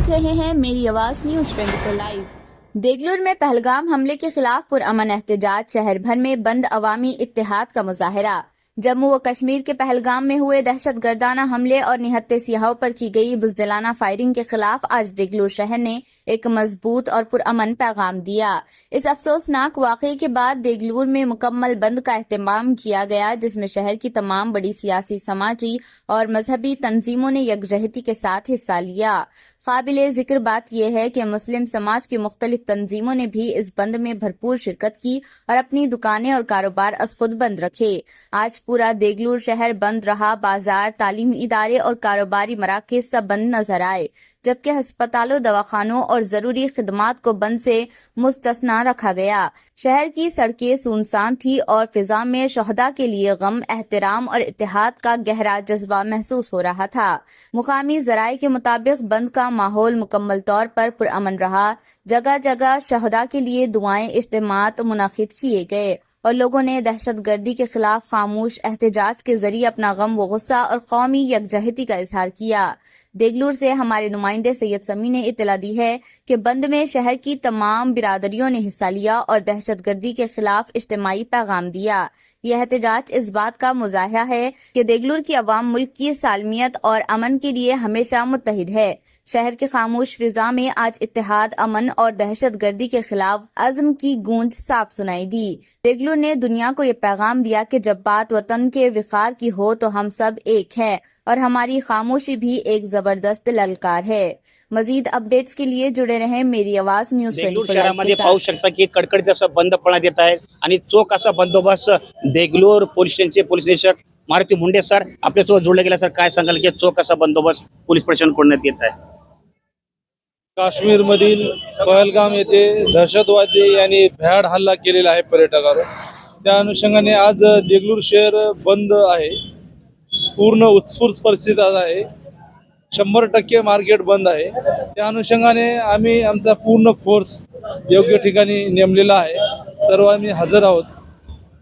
देख रहे हैं मेरी आवाज न्यूज ट्वेंटी लाइव। देगलूर में पहलगाम हमले के खिलाफ पुरअमन एहतजाज शहर भर में बंद अवामी इतिहाद का मुजाहरा। جموں و کشمیر کے پہلگام میں ہوئے دہشت گردانہ حملے اور نہتے سیاحوں پر کی گئی بزدلانہ فائرنگ کے خلاف آج دگلور شہر نے ایک مضبوط اور پرامن پیغام دیا۔ اس افسوسناک واقعے کے بعد دیگلور میں مکمل بند کا اہتمام کیا گیا، جس میں شہر کی تمام بڑی سیاسی، سماجی اور مذہبی تنظیموں نے یکجہتی کے ساتھ حصہ لیا۔ قابل ذکر بات یہ ہے کہ مسلم سماج کی مختلف تنظیموں نے بھی اس بند میں بھرپور شرکت کی اور اپنی دکانیں اور کاروبار از خود بند رکھے۔ آج پورا دیگلور شہر بند رہا، بازار، تعلیمی ادارے اور کاروباری مراکز سب بند نظر آئے، جبکہ ہسپتالوں، دواخانوں اور ضروری خدمات کو بند سے مستثنا رکھا گیا۔ شہر کی سڑکیں سنسان تھی اور فضا میں شہدا کے لیے غم، احترام اور اتحاد کا گہرا جذبہ محسوس ہو رہا تھا۔ مقامی ذرائع کے مطابق بند کا ماحول مکمل طور پر پرامن رہا، جگہ جگہ شہدا کے لیے دعائیں، اجتماعات منعقد کیے گئے۔ اور لوگوں نے دہشت گردی کے خلاف خاموش احتجاج کے ذریعے اپنا غم و غصہ اور قومی یکجہتی کا اظہار کیا۔ دیگلور سے ہمارے نمائندے سید سمی نے اطلاع دی ہے کہ بند میں شہر کی تمام برادریوں نے حصہ لیا اور دہشت گردی کے خلاف اجتماعی پیغام دیا۔ यह एहतजाज इस बात का मुजाहरा है कि देगलूर की अवाम मुल्क की सालमियत और अमन के लिए हमेशा मुतहद है शहर के खामोश फिजा में आज इत्तेहाद अमन और दहशत गर्दी के खिलाफ अज़म की गूंज साफ सुनाई दी देगलूर ने दुनिया को ये पैगाम दिया कि जब बात वतन के विकार की हो तो हम सब एक हैं और हमारी खामोशी भी एक जबरदस्त ललकार है मजीद अपडेट्स के लिए जुड़े रहें मेरी आवाज न्यूज देगलूर 24 लाइव शहरामध्ये के पाहू शकता की कडकडीत असं बंद पळण्यात येत आहे आणि चोख असा बंदोबस्त देगलूर पोलीस स्टेशनचे पोलीस निरीक्षक मारुती मुंडे सर आपल्यासोबत जोडले गेला. सर काय सांगाल की चोख असा बंदोबस्त पोलीस प्रशासन करण्यात येत आहे? काश्मीरमधील पहलगाम येथे दहशतवादी यांनी भ्याड हल्ला केलेला आहे पर्यटकावर. त्या अनुषंगाने आज देगलूर शहर बंद आहे. पूर्ण उत्स्फूर्त परिस्थिती आहे. शंभर टक्के मार्केट बंद आहे. त्या अनुषंगाने आम्ही आमचा पूर्ण फोर्स योग्य ठिकाणी नेमलेला आहे. सर्व आम्ही हजर आहोत.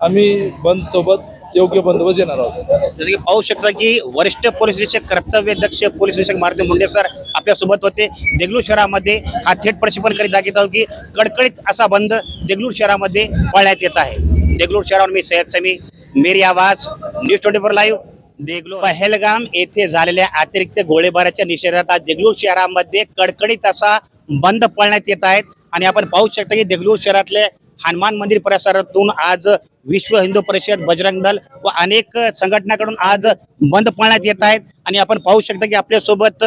आम्ही बंद सोबत योग्य बंदोबस्त देणार आहोत. जसं की पाहू शकता की वरिष्ठ पोलीस निरीक्षक कर्तव्यदक्ष पोलीस निरीक्षक मारुती मुंडे सर आपल्यासोबत होते. देगलूर शहरामध्ये हा थेट प्रक्षेपण करीत दाखवत आहोत की कडकडीत असा बंद देगलूर शहरामध्ये पाळण्यात येत आहे. देगलूर शहरावर मी Sayyad Sami Meri Awaaz news twenty four live. Degloor. Pahalgam येथे झालेल्या अतिरिक्त गोळीबाराच्या निषेधात आज देगलूर शहरामध्ये कडकडीत असा बंद पाळण्यात येत आहेत. आणि आपण पाहू शकता की देगलूर शहरातले हनुमान मंदिर परिसरातून आज विश्व हिंदू परिषद बजरंग दल व अनेक संघटनाकडून आज बंद पाळण्यात येत आहेत. आणि आपण पाहू शकता की आपल्यासोबत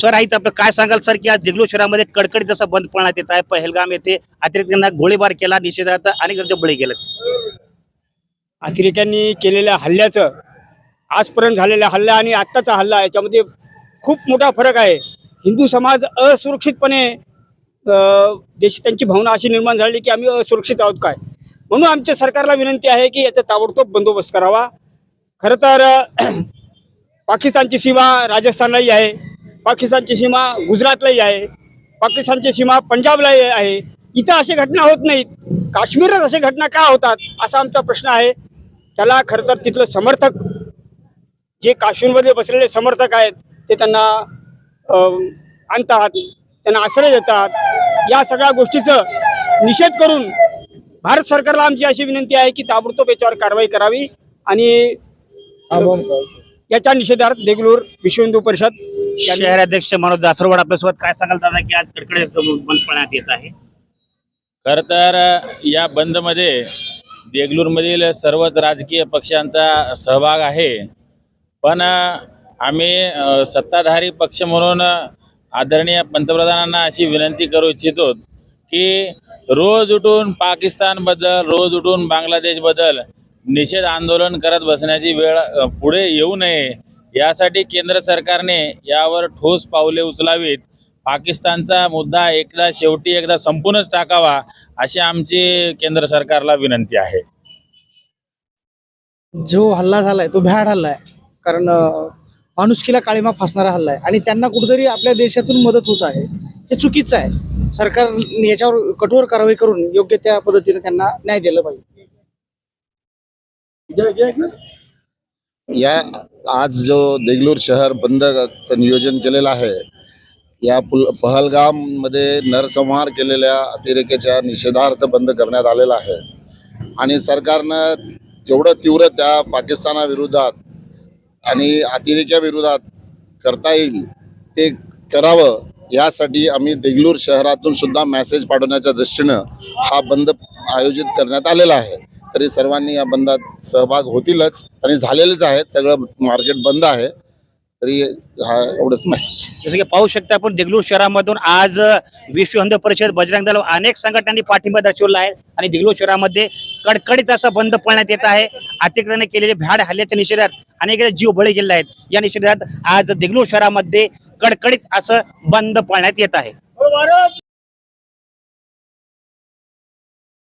सर आहेत. आपलं काय सांगाल सर की आज देगलूर शहरामध्ये कडकडीत जसा बंद पाळण्यात येत आहे. पहलगाम येथे अतिरिक्त गोळीबार केला. निषेधात अनेक जणांचे बळी गेले अतिरेक्यांनी केलेल्या हल्ल्याचं आजपर्यंत झालेला हल्ला आणि आत्ताचा हल्ला याच्यामध्ये खूप मोठा फरक आहे. हिंदू समाज असुरक्षितपणे देश त्यांची भावना अशी निर्माण झाली की आम्ही असुरक्षित आहोत काय? म्हणून आमच्या सरकारला विनंती आहे की याचा ताबडतोब बंदोबस्त करावा. खरं तर पाकिस्तानची सीमा राजस्थानलाही आहे. पाकिस्तानची सीमा गुजरातलाही आहे. पाकिस्तानची सीमा पंजाबलाही आहे. इथं अशी घटना होत नाहीत. काश्मीरच अशा घटना का होतात असा आमचा प्रश्न आहे. त्याला खरं तर तिथलं समर्थक जे काश्मीरमध्ये बसलेले समर्थक आहेत ते त्यांना आणतात त्यांना आश्रय देतात. या सगळ्या गोष्टीचं निषेध करून भारत सरकारला आमची अशी विनंती आहे की ताबडतोब याच्यावर कारवाई करावी आणि याच्या निषेधार्थ देगलूर विश्व हिंदू परिषद शहराध्यक्ष मनोज दासरवाड आपल्यासोबत काय सांगाल दादा की आज कडकडीत असं बंद पाळण्यात येत आहे? खर तर या बंदमध्ये देगलूरमधील सर्वच राजकीय पक्षांचा सहभाग आहे. पण आम्ही सत्ताधारी पक्ष म्हणून आदरणीय पंतप्रधानांना अशी विनंती करू इच्छितो की रोज उठून पाकिस्तानबद्दल रोज उठून बांगलादेशबद्दल निषेध आंदोलन करत बसण्याची वेळ पुढे येऊ नये. यासाठी केंद्र सरकारने यावर ठोस पावले उचलावीत. पाकिस्तानचा मुद्दा एकदा शेवटी एकदा संपूनच टाकावा. अशी आमची केंद्र सरकारला विनंती आहे. जो हल्ला झालाय तो भ्याड हल्ला आहे कारण माणुसकीला काळीमा फासणारा हल्ला आहे आणि त्यांना कुठेतरी आपल्या देशातून मदत होत आहे. हे चुकीचं आहे. सरकार याच्यावर कठोर कारवाई करून योग्य त्या पद्धतीने त्यांना न्याय दिला पाहिजे. या आज जो देगलूर शहर बंदचं नियोजन केलेलं आहे या पुल पहलगाममध्ये नरसंहार केलेल्या अतिरेक्याच्या निषेधार्थ बंद करण्यात आलेला आहे. आणि सरकारनं जेवढं तीव्र त्या पाकिस्तानाविरोधात आणि अतिरेक्याविरोधात करता येईल ते करावं यासाठी आम्ही देगलूर शहरातून सुद्धा मेसेज पाठवण्याच्या दृष्टीनं हा बंद आयोजित करण्यात आलेला आहे. तरी सर्वांनी या बंदात सहभाग होतीलच आणि झालेलेच आहेत सगळं मार्केट बंद आहे. तरी हा एवढंच मेसेज जसं की पाहू शकता आपण देगलूर शहरामधून आज विश्व हिंदू परिषद बजरंग दल अनेक संघटनांनी पाठिंबा दर्शवला आहे आणि देगलूर शहरामध्ये कडकडीत असा बंद पाळण्यात येत आहे. अतिक्रमणे केलेले भ्याड हल्ल्याच्या निषेधात अनेक जीव बळी गेले आहेत. या निषेधात आज देगलूर शहरामध्ये कडकडीत असं बंद पाळण्यात येत आहे.